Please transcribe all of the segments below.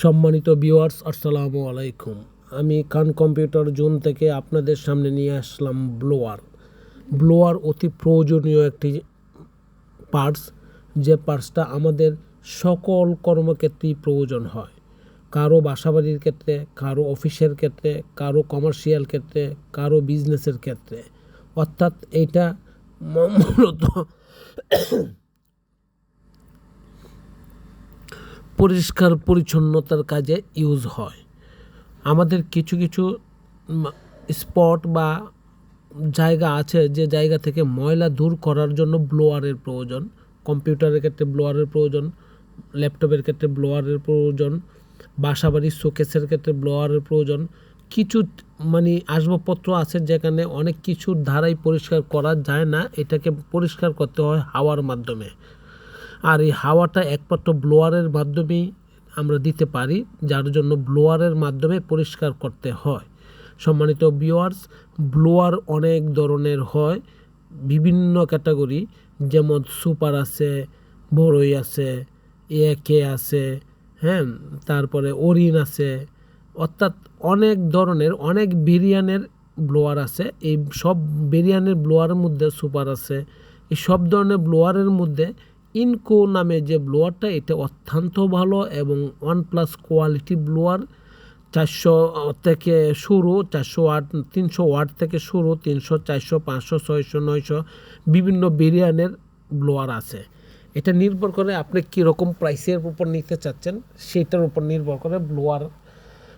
সম্মানিত ভিউয়ার্স আসসালামু আলাইকুম। আমি কান কম্পিউটার জোন থেকে আপনাদের সামনে নিয়ে আসলাম ব্লোয়ার। ব্লোয়ার অতি প্রয়োজনীয় একটি পার্টস যে পার্টসটা আমাদের সকল কর্মক্ষেত্রেই প্রয়োজন হয়। কারও বাসাবাড়ির ক্ষেত্রে, কারও অফিসের ক্ষেত্রে, কারও কমার্শিয়াল ক্ষেত্রে, কারও বিজনেসের ক্ষেত্রে। অর্থাৎ এইটা মূলত পরিষ্কার পরিচ্ছন্নতার কাজে ইউজ হয়। আমাদের কিছু কিছু স্পট বা জায়গা আছে যে জায়গা থেকে ময়লা দূর করার জন্য ব্লোয়ারের প্রয়োজন কম্পিউটারের ক্ষেত্রে ব্লোয়ারের প্রয়োজন ল্যাপটপের ক্ষেত্রে ব্লোয়ারের প্রয়োজন, বাসাবাড়ির শোকেসের ক্ষেত্রে ব্লোয়ারের প্রয়োজন। কিছু মানে আসবাবপত্র আছে যেখানে অনেক কিছুর ধারাই পরিষ্কার করা যায় না, এটাকে পরিষ্কার করতে হয় হাওয়ার মাধ্যমে। আর এই হাওয়াটা একমাত্র ব্লোয়ারের মাধ্যমেই আমরা দিতে পারি, যার জন্য ব্লোয়ারের মাধ্যমে পরিষ্কার করতে হয়। সম্মানিত বিওয়ার্স ব্লোয়ার অনেক ধরনের হয়, বিভিন্ন ক্যাটাগরি যেমন সুপার আছে, বড়ই আছে একে আছে হ্যাঁ তারপরে ওরিন আছে, অর্থাৎ অনেক ধরনের, অনেক বিরিয়ানের ব্লোয়ার আছে। এই সব বিরিয়ানের ব্লোয়ারের মধ্যে সুপার আছে, এই সব ধরনের ব্লোয়ারের মধ্যে ইনকো নামে যে ব্লোয়ারটা এটা অত্যন্ত ভালো এবং ওয়ান প্লাস কোয়ালিটি ব্লোয়ার চারশো থেকে শুরু, চারশো ওয়াট তিনশো ওয়াট থেকে শুরু, তিনশো, চারশো, পাঁচশো, ছয়শো, নয়শো, বিভিন্ন বিরিয়ানের ব্লোয়ার আছে। এটা নির্ভর করে আপনি কীরকম প্রাইসের উপর নিতে চাচ্ছেন, সেটার উপর নির্ভর করে ব্লোয়ার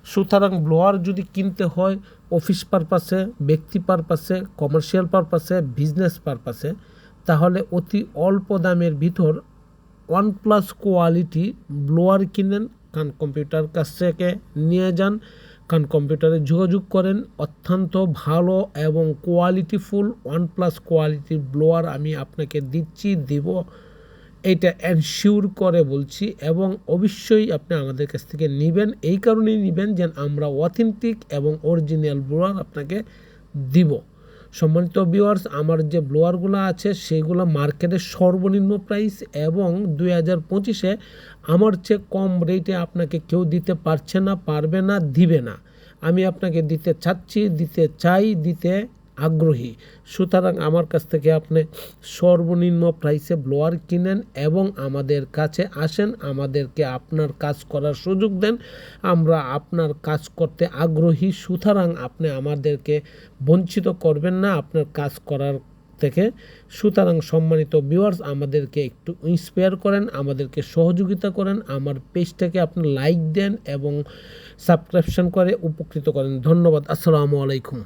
সুতরাং ব্লোয়ার যদি কিনতে হয় অফিস পারপাসে ব্যক্তি পারপাসে কমার্শিয়াল পারপাসে বিজনেস পারপাসে তাহলে অতি অল্প দামের ভিতর ওয়ান প্লাস কোয়ালিটি ব্লোয়ার কিনেন, কারণ কম্পিউটার কাছ থেকে নিয়ে যান, কারণ কম্পিউটারে যোগাযোগ করেন, অত্যন্ত ভালো এবং কোয়ালিটিফুল ওয়ান প্লাস কোয়ালিটির ব্লোয়ার আমি আপনাকে দিচ্ছি, দিব। এটা এনশিওর করে বলছি এবং অবশ্যই আপনি আমাদের কাছ থেকে নেবেন, এই কারণেই নেবেন যেন আমরা অথেন্টিক এবং অরিজিনাল ব্লোয়ার আপনাকে দিব। সম্মানিত ভিউয়ার্স আমার যে ব্লোয়ারগুলো আছে, সেগুলো মার্কেটের সর্বনিম্ন প্রাইস এবং দুই হাজার পঁচিশে আমার চেয়ে কম রেটে আপনাকে কেউ দিতে পারছে না, পারবে না, দিবে না। আমি আপনাকে দিতে চাচ্ছি, দিতে চাই, দিতে আগ্রহী। সুতরাং আমার কাছ থেকে আপনি সর্বনিম্ন প্রাইসে ব্লোয়ার কিনেন এবং আমাদের কাছে আসেন, আমাদেরকে আপনার কাজ করার সুযোগ দেন। আমরা আপনার কাজ করতে আগ্রহী, সুতরাং আপনি আমাদেরকে বঞ্চিত করবেন না আপনার কাজ করার থেকে। সুতরাং সম্মানিত ভিউয়ার্স আমাদেরকে একটু ইন্সপায়ার করেন, আমাদেরকে সহযোগিতা করেন, আমার পেজটাকে আপনি লাইক দেন এবং সাবস্ক্রিপশন করে উপকৃত করেন। ধন্যবাদ, আসসালামু আলাইকুম।